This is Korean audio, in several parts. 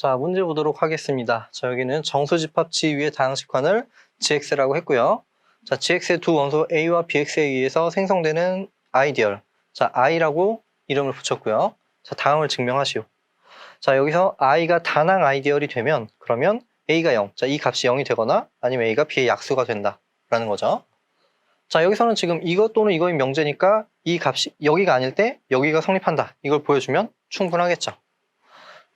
자, 문제 보도록 하겠습니다. 자, 여기는 정수집합치 위의 다항식환을 GX라고 했고요. 자, GX의 두 원소 A와 BX에 의해서 생성되는 아이디얼. 자, I라고 이름을 붙였고요. 자, 다음을 증명하시오. 자, 여기서 I가 단항 아이디얼이 되면 그러면 A가 0. 자, 이 값이 0이 되거나 아니면 A가 B의 약수가 된다. 라는 거죠. 자, 여기서는 지금 이것 또는 이거인 명제니까 이 값이 여기가 아닐 때 여기가 성립한다. 이걸 보여주면 충분하겠죠.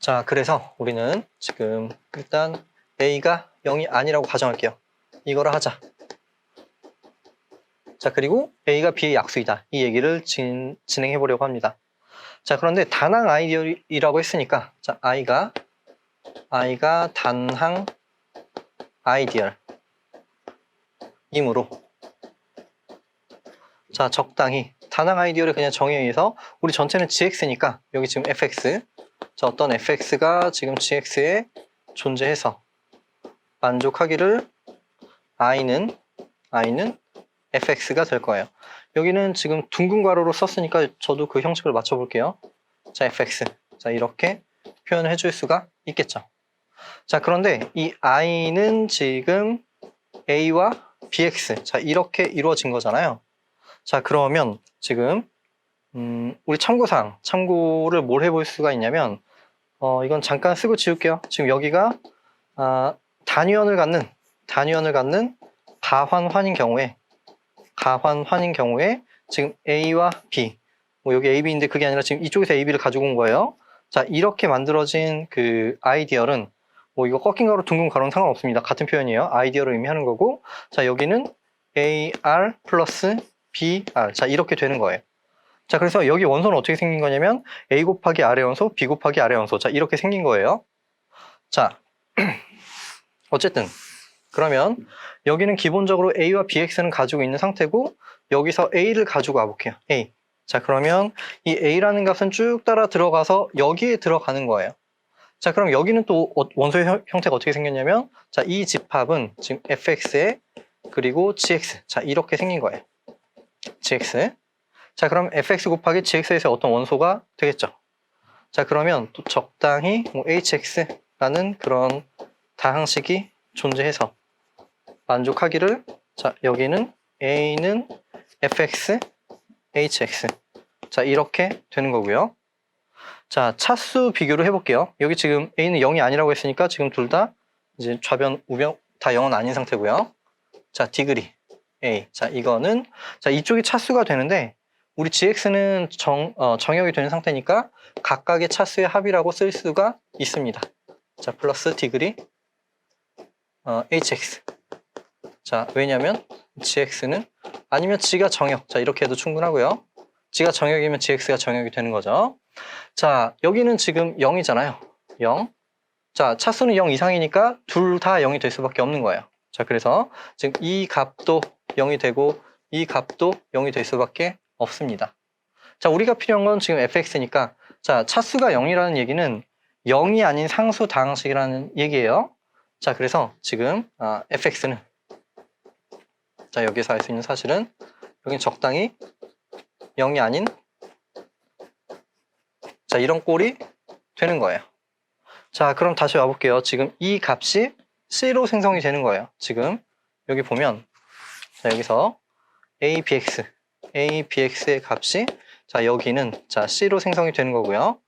자, 그래서 우리는 지금 일단 A가 0이 아니라고 가정할게요. 이거를 하자. 자, 그리고 A가 B의 약수이다. 이 얘기를 진, 진행해 보려고 합니다. 자, 그런데 단항 아이디얼이라고 했으니까 자, I가 I가 단항 아이디얼 이므로 자, 적당히 단항 아이디얼을 그냥 정의에 의해서 우리 전체는 gx니까 여기 지금 fx 자, 어떤 fx가 지금 gx에 존재해서 만족하기를 i는 i는 fx가 될 거예요. 여기는 지금 둥근 괄호로 썼으니까 저도 그 형식을 맞춰 볼게요. 자, fx. 자, 이렇게 표현을 해줄 수가 있겠죠. 자, 그런데 이 i는 지금 a와 bx. 자, 이렇게 이루어진 거잖아요. 자, 그러면 지금 음, 우리 참고사항, 참고를 뭘 해볼 수가 있냐면 어, 이건 잠깐 쓰고 지울게요. 지금 여기가 아, 단위원을 갖는 단위원을 갖는 가환환인 경우에 가환환인 경우에 지금 A와 B 뭐 여기 A, B인데 그게 아니라 지금 이쪽에서 A, B를 가지고 온 거예요. 자 이렇게 만들어진 그 아이디얼은 뭐 이거 꺾인 가로 둥근 가로는 상관없습니다. 같은 표현이에요. 아이디얼을 의미하는 거고 자 여기는 AR 플러스 BR 자 이렇게 되는 거예요. 자 그래서 여기 원소는 어떻게 생긴 거냐면 A 곱하기 아래 원소, B 곱하기 아래 원소 자 이렇게 생긴 거예요. 자 어쨌든 그러면 여기는 기본적으로 A와 BX는 가지고 있는 상태고 여기서 A를 가지고 와볼게요. A. 자 그러면 이 A라는 값은 쭉 따라 들어가서 여기에 들어가는 거예요. 자 그럼 여기는 또 어- 원소의 형- 형태가 어떻게 생겼냐면 자 이 집합은 지금 fx에 그리고 gx 자 이렇게 생긴 거예요. gx 자 그럼 fx 곱하기 gx에서 어떤 원소가 되겠죠. 자 그러면 또 적당히 뭐 hx라는 그런 다항식이 존재해서 만족하기를 자 여기는 a는 fx hx 자 이렇게 되는 거고요. 자 차수 비교를 해볼게요. 여기 지금 a는 0이 아니라고 했으니까 지금 둘 다 이제 좌변 우변 다 0은 아닌 상태고요. 자 디그리 a 자 이거는 자 이쪽이 차수가 되는데 우리 gx는 정, 어, 정역이 되는 상태니까 각각의 차수의 합이라고 쓸 수가 있습니다. 자 플러스 디그리 어, hx 자 왜냐면 gx는 아니면 g가 정역 자 이렇게 해도 충분하고요. g가 정역이면 gx가 정역이 되는 거죠. 자 여기는 지금 0이잖아요. 0. 자 차수는 0 이상이니까 둘 다 0이 될 수밖에 없는 거예요. 자 그래서 지금 이 값도 0이 되고 이 값도 0이 될 수밖에 없습니다. 자 우리가 필요한 건 지금 fx니까 자 차수가 0이라는 얘기는 0이 아닌 상수 다항식이라는 얘기예요. 자 그래서 지금 아, fx는 자 여기서 알 수 있는 사실은 여기 적당히 0이 아닌 자 이런 꼴이 되는 거예요. 자 그럼 다시 와볼게요. 지금 이 값이 C로 생성이 되는 거예요. 지금 여기 보면 자 여기서 ABX ABX의 값이 자 여기는 자 C로 생성이 되는 거고요.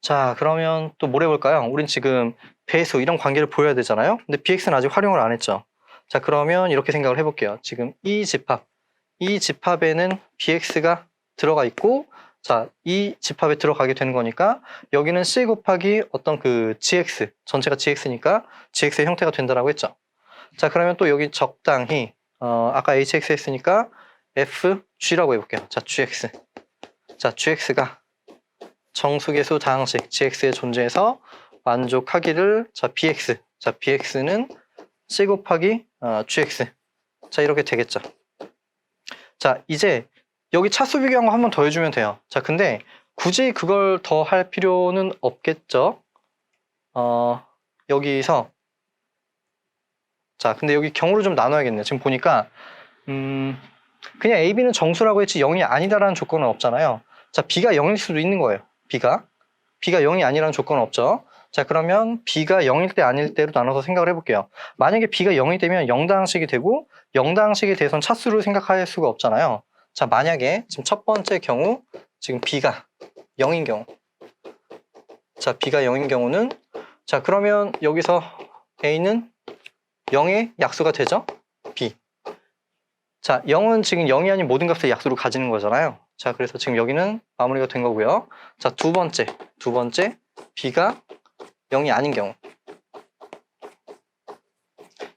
자 그러면 또 뭘 해볼까요? 우린 지금 배수 이런 관계를 보여야 되잖아요. 근데 BX는 아직 활용을 안 했죠. 자 그러면 이렇게 생각을 해볼게요. 지금 이 집합 이 집합에는 BX가 들어가 있고 자 이 집합에 들어가게 되는 거니까 여기는 C 곱하기 어떤 그 GX 전체가 GX니까 GX의 형태가 된다라고 했죠. 자 그러면 또 여기 적당히 어, 아까 HX 했으니까 FG라고 해볼게요. 자 GX 자 GX가 정수계수 다항식 GX에 존재해서 만족하기를 자 BX 자 BX는 C 곱하기 어, GX 자 이렇게 되겠죠. 자 이제 여기 차수 비교한 거 한 번 더 해주면 돼요. 자 근데 굳이 그걸 더 할 필요는 없겠죠. 어 여기서 자 근데 여기 경우를 좀 나눠야겠네요. 지금 보니까 음 그냥 A, B는 정수라고 했지 0이 아니다라는 조건은 없잖아요. 자 B가 0일 수도 있는 거예요. B가 B가 0이 아니라는 조건은 없죠. 자, 그러면 B가 0일 때 아닐 때로 나눠서 생각을 해볼게요. 만약에 B가 0이 되면 0다항식이 되고 0다항식에 대해서는 차수를 생각할 수가 없잖아요. 자, 만약에 지금 첫 번째 경우 지금 B가 0인 경우 자, B가 0인 경우는 자, 그러면 여기서 A는 0의 약수가 되죠? B. 자, 0은 지금 0이 아닌 모든 값을 약수로 가지는 거잖아요. 자, 그래서 지금 여기는 마무리가 된 거고요. 자, 두 번째, 두 번째, B가 0이 아닌 경우.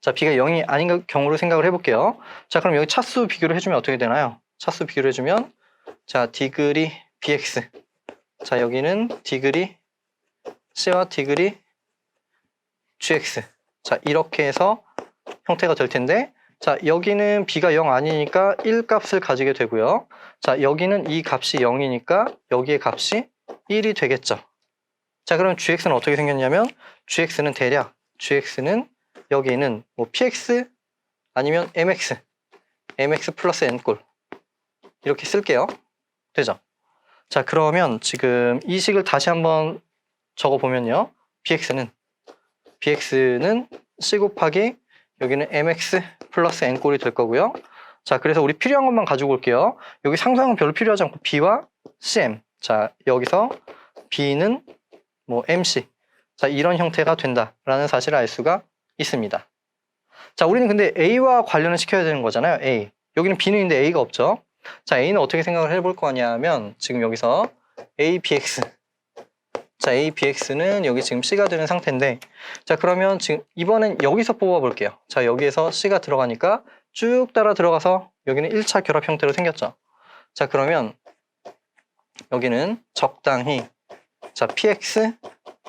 자, B가 0이 아닌 경우로 생각을 해볼게요. 자, 그럼 여기 차수 비교를 해주면 어떻게 되나요? 차수 비교를 해주면, 자, 디그리 BX. 자, 여기는 디그리 C와 디그리 GX. 자, 이렇게 해서 형태가 될 텐데, 자, 여기는 B가 0 아니니까 1 값을 가지게 되고요. 자, 여기는 이 값이 0이니까 여기의 값이 1이 되겠죠. 자, 그럼 GX는 어떻게 생겼냐면, GX는 대략, GX는 여기는 뭐 PX 아니면 MX, MX 플러스 N꼴. 이렇게 쓸게요. 되죠? 자, 그러면 지금 이 식을 다시 한번 적어 보면요. BX는, BX는 C 곱하기 여기는 mx 플러스 n꼴이 될 거고요. 자, 그래서 우리 필요한 것만 가지고 올게요. 여기 상수항은 별로 필요하지 않고 b와 cm. 자, 여기서 b는 뭐 mc. 자, 이런 형태가 된다라는 사실을 알 수가 있습니다. 자, 우리는 근데 a와 관련을 시켜야 되는 거잖아요. a. 여기는 b는 있는데 a가 없죠. 자, a는 어떻게 생각을 해볼 거냐면 지금 여기서 a bx. 자, a bx는 여기 지금 c가 되는 상태인데 자 그러면 지금 이번엔 여기서 뽑아 볼게요. 자 여기에서 C가 들어가니까 쭉 따라 들어가서 여기는 1차 결합 형태로 생겼죠. 자 그러면 여기는 적당히 자 PX,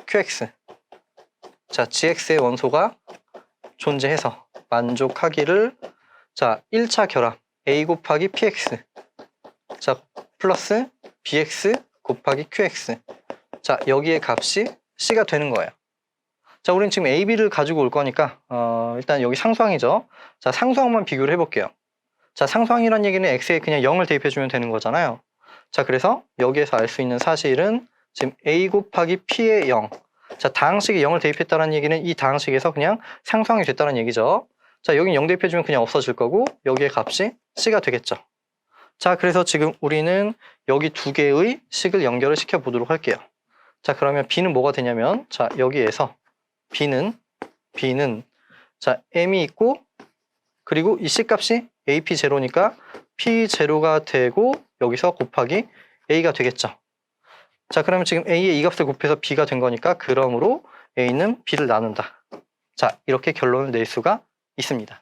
QX 자 GX의 원소가 존재해서 만족하기를 자 1차 결합 A 곱하기 PX 자 플러스 BX 곱하기 QX 자 여기의 값이 C가 되는 거예요 자, 우리는 지금 A, B를 가지고 올 거니까 어, 일단 여기 상수항이죠. 자, 상수항만 비교를 해볼게요. 자, 상수항이란 얘기는 X에 그냥 0을 대입해주면 되는 거잖아요. 자, 그래서 여기에서 알 수 있는 사실은 지금 A 곱하기 P의 0. 자, 다항식에 0을 대입했다는 얘기는 이 다항식에서 그냥 상수항이 됐다는 얘기죠. 자, 여기 0 대입해주면 그냥 없어질 거고 여기의 값이 C가 되겠죠. 자, 그래서 지금 우리는 여기 두 개의 식을 연결을 시켜 보도록 할게요. 자, 그러면 B는 뭐가 되냐면 자, 여기에서 B는 B는 자 M이 있고 그리고 이 C 값이 AP 제로니까 P 제로가 되고 여기서 곱하기 A가 되겠죠. 자 그러면 지금 A의 이 값을 곱해서 B가 된 거니까 그러므로 A는 B를 나눈다. 자 이렇게 결론을 낼 수가 있습니다.